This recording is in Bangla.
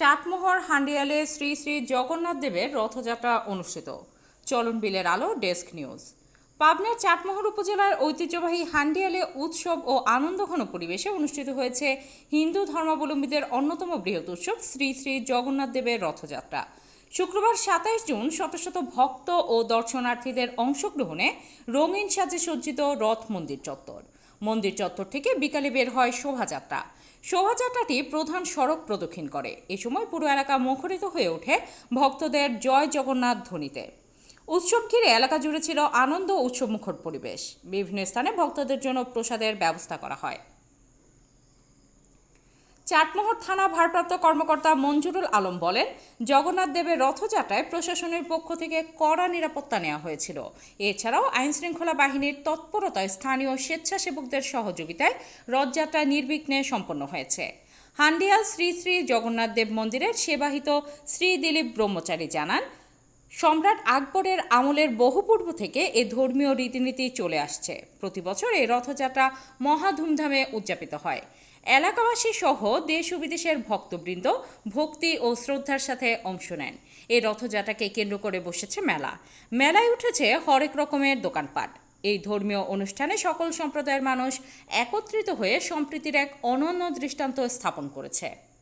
চাটমোহর হান্ডিয়ালে শ্রী শ্রী জগন্নাথ দেবের রথযাত্রা অনুষ্ঠিত। চলন বিলের আলো, ডেস্ক নিউজ। পাবনার চাটমোহর উপজেলার ঐতিহ্যবাহী হান্ডিয়ালে উৎসব ও আনন্দঘন পরিবেশে অনুষ্ঠিত হয়েছে হিন্দু ধর্মাবলম্বীদের অন্যতম বৃহৎ উৎসব শ্রী শ্রী জগন্নাথ দেবের রথযাত্রা। শুক্রবার সাতাইশ জুন শত শত ভক্ত ও দর্শনার্থীদের অংশগ্রহণে রঙিন সাজে সজ্জিত রথ মন্দির চত্বর। মন্দির চত্বর থেকে বিকালে বের হয় শোভাযাত্রা। শোভাযাত্রাটি প্রধান সড়ক প্রদক্ষিণ করে। এ সময় পুরো এলাকা মুখরিত হয়ে ওঠে ভক্তদের জয় জগন্নাথ ধ্বনিতে। উৎসব ঘিরে এলাকা জুড়ে ছিল আনন্দ উৎসব উৎসবমুখর পরিবেশ। বিভিন্ন স্থানে ভক্তদের জন্য প্রসাদের ব্যবস্থা করা হয়। চাটমোহর থানা ভারপ্রাপ্ত কর্মকর্তা মঞ্জুরুল আলম বলেন, জগন্নাথ দেবের রথযাত্রায় প্রশাসনের পক্ষ থেকে কড়া নিরাপত্তা নেওয়া হয়েছিল। এছাড়াও আইনশৃঙ্খলা বাহিনীর তৎপরতায় স্থানীয় স্বেচ্ছাসেবকদের সহযোগিতায় রথযাত্রা নির্বিঘ্নে সম্পন্ন হয়েছে। হান্ডিয়াল শ্রী শ্রী জগন্নাথ দেব মন্দিরের সেবাহিত শ্রী দিলীপ ব্রহ্মচারী জানান, সম্রাট আকবরের আমলের বহু পূর্ব থেকে এ ধর্মীয় রীতিনীতি চলে আসছে। প্রতি বছর এই রথযাত্রা মহা ধুমধামে উদযাপিত হয়। এলাকাবাসী সহ দেশ ও বিদেশের ভক্তবৃন্দ ভক্তি ও শ্রদ্ধার সাথে অংশ নেন। এই রথযাত্রাকে কেন্দ্র করে বসেছে মেলা। মেলায় উঠেছে হরেক রকমের দোকানপাট। এই ধর্মীয় অনুষ্ঠানে সকল সম্প্রদায়ের মানুষ একত্রিত হয়ে সম্প্রীতির এক অনন্য দৃষ্টান্ত স্থাপন করেছে।